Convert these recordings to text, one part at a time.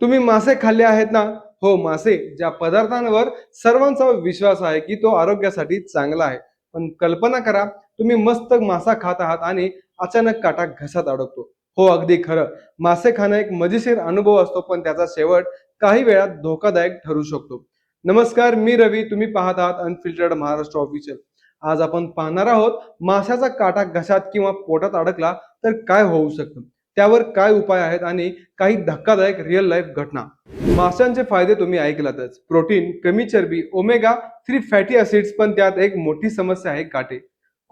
तुम्ही मासे खाल्ले आहेत ना? हो मासे ज्या पदार्थांवर सर्वांचा विश्वास आहे की तो आरोग्यासाठी चांगला आहे. पण कल्पना करा तुम्ही मस्त मासा खात आहात आणि अचानक काटा घशात अडकतो. हो अगदी खरं. मासे खाणं एक मजेशीर अनुभव असतो पण त्याचा शेवट काही वेळात धोकादायक ठरू शकतो. नमस्कार मी रवी. तुम्ही पाहत आहात अनफिल्टर्ड महाराष्ट्र ऑफिशियल आज आपण पाहणार आहोत माशाचा काटा घशात किंवा पोटात अडकला तर काय होऊ शकतं? त्यावर काय उपाय आहेत आणि काही धक्कादायक रिअल लाईफ घटना? माशांचे फायदे तुम्ही ऐकलातच. प्रोटीन कमी चरबी ओमेगा थ्री फॅटी ऍसिड्स पण त्यात एक मोठी समस्या आहे काटे.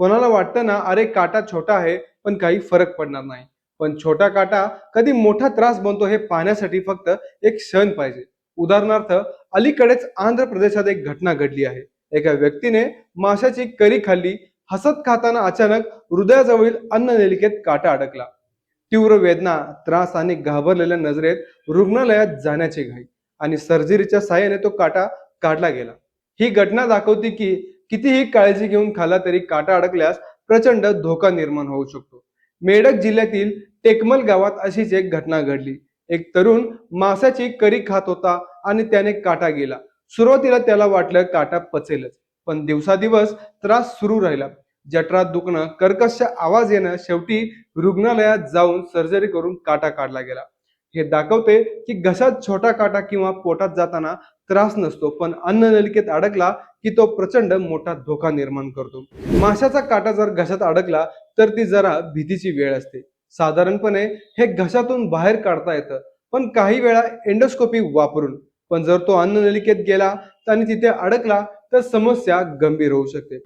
कोणाला वाटतं ना अरे काटा छोटा आहे पण काही फरक पडणार नाही. पण छोटा काटा कधी मोठा त्रास बनतो हे पाहण्यासाठी फक्त एक क्षण पाहिजे. उदाहरणार्थ अलीकडेच आंध्र प्रदेशात एक घटना घडली आहे. एका व्यक्तीने माशाची करी खाल्ली हसत खाताना अचानक हृदयाजवळील अन्ननलिकेत काटा अडकला. तीव्र वेदना त्रास आणि घाबरलेल्या नजरेत रुग्णालयात जाण्याची घाई आणि सर्जरीच्या साहाय्याने तो काटा काढला गेला. ही घटना दाखवते की कितीही काळजी घेऊन खाल्ला तरी काटा अडकल्यास प्रचंड धोका निर्माण होऊ शकतो. मेडक जिल्ह्यातील टेकमल गावात अशीच एक घटना घडली. एक तरुण माशाची करी खात होता आणि त्याने काटा गेला. सुरुवातीला त्याला वाटलं काटा पचेलच पण दिवसादिवस त्रास सुरू राहिला. जठरात दुखणं कर्कश आवाज येणं शेवटी रुग्णालयात जाऊन सर्जरी करून काटा काढला गेला. हे दाखवते की घशात छोटा काटा किंवा पोटात जाताना त्रास नसतो पण अन्न नलिकेत अडकला की तो प्रचंड मोठा धोका निर्माण करतो. माशाचा काटा जर घशात अडकला तर ती जरा भीतीची वेळ असते. साधारणपणे हे घशातून बाहेर काढता येतं पण काही वेळा एंडोस्कोपी वापरून. पण जर तो अन्न नलिकेत गेला आणि तिथे अडकला तर समस्या गंभीर होऊ शकते.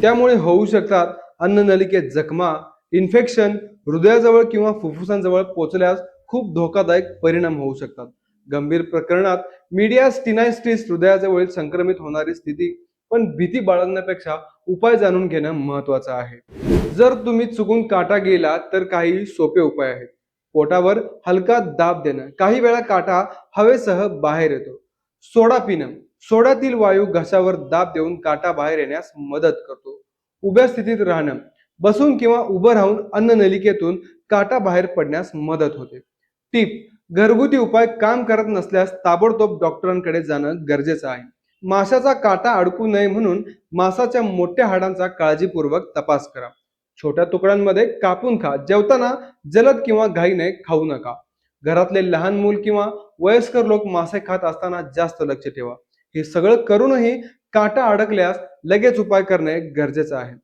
त्यामुळे होऊ शकतात अन्न नलिकेत जखमा इन्फेक्शन हृदयाजवळ किंवा फुफ्फुसांजवळ पोचल्यास खूप धोकादायक परिणाम होऊ शकतात. गंभीर प्रकरणात मीडिया स्टिनायस्टिस हृदयाजवळील संक्रमित होणारी स्थिती पण भीती बाळगण्यापेक्षा उपाय जाणून घेणं महत्वाचं आहे. जर तुम्ही चुकून काटा गेला तर काही सोपे उपाय आहेत. पोटावर हलका दाब देणं. काही वेळा काटा हवेसह बाहेर येतो. सोडा पिणं. सोड्यातील वायू घशावर दाब देऊन काटा बाहेर येण्यास मदत करतो. उभ्या स्थितीत राहणं बसून किंवा उभं राहून अन्न नलिकेतून काटा बाहेर पडण्यास मदत होते. टीप घरगुती उपाय काम करत नसल्यास ताबडतोब डॉक्टरांकडे जाणं गरजेचं आहे. माशाचा काटा अडकू नये म्हणून मासाच्या मोठ्या हाडांचा काळजीपूर्वक तपास करा. छोट्या तुकड्यांमध्ये कापून खा जेवताना जलद किंवा घाईने खाऊ नका. घरातले लहान मूल किंवा वयस्कर लोक मासे खात असताना जास्त लक्ष ठेवा. हे सगळं करूनही काटा अडकल्यास लगेच उपाय करणे गरजेचं आहे.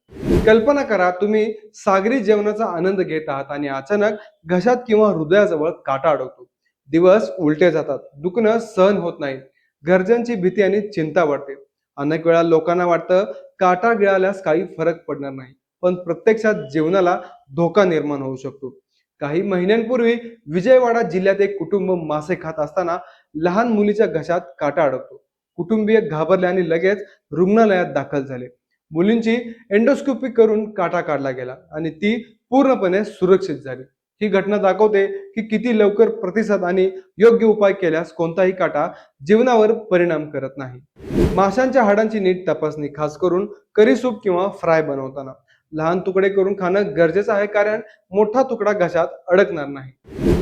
कल्पना करा तुम्ही सागरी जेवणाचा आनंद घेत आहात आणि अचानक घशात किंवा हृदयाजवळ काटा अडकतो. दिवस उलटे जातात दुखणं सहन होत नाही घरच्यांची भीती आणि चिंता वाढते. अनेक वेळा लोकांना वाटतं काटा गिळाल्यास काही फरक पडणार नाही पण प्रत्यक्षात जीवनाला धोका निर्माण होऊ शकतो. काही महिन्यांपूर्वी विजयवाडा जिल्ह्यात एक कुटुंब मासे खात असताना लहान मुलीच्या घशात काटा अडकतो. कुटुंबीय घाबरले आणि लगेच रुग्णालयात दाखल झाले. मुलींची एंडोस्कोपी करून काटा काढला गेला आणि ती पूर्णपणे सुरक्षित झाली. ही घटना दाखवते की किती लवकर प्रतिसाद आणि योग्य उपाय केल्यास कोणताही काटा जीवनावर परिणाम करत नाही. माशांच्या हाडांची नीट तपासणी खास करून करी सूप किंवा फ्राय बनवताना. लहान तुकडे करून खाणं गरजेचं आहे कारण मोठा तुकडा घशात अडकणार नाही.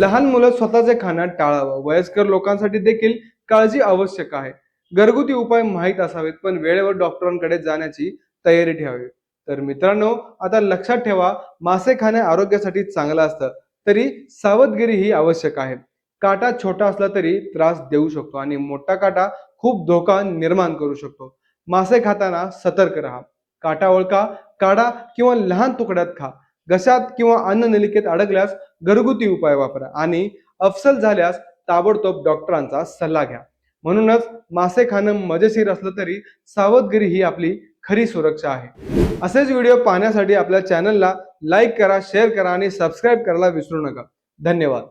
लहान मुलं स्वतःचे खाणं टाळावं. वयस्कर लोकांसाठी देखील काळजी आवश्यक आहे. घरगुती उपाय माहीत असावेत पण वेळेवर डॉक्टरांकडे जाण्याची तयारी ठेवावी. तर मित्रांनो आता लक्षात ठेवा मासे खाणे आरोग्यासाठी चांगलं असतं तरी सावधगिरी ही आवश्यक आहे. काटा छोटा असला तरी त्रास देऊ शकतो आणि मोठा काटा खूप धोका निर्माण करू शकतो. मासे खाताना सतर्क राहा. काटा ओळखा काढा किंवा लहान तुकड्यात खा. घशात किंवा अन्न नलिकेत अडकल्यास घरगुती उपाय वापरा आणि अफसल झाल्यास ताबडतोब डॉक्टरांचा सल्ला घ्या. म्हणूनच मासे खाणं मजेशीर असलं तरी सावधगिरी ही आपली खरी सुरक्षा आहे. असेच व्हिडिओ पाहण्यासाठी आपल्या चॅनलला लाईक करा शेअर करा आणि सबस्क्राईब करायला विसरू नका. धन्यवाद.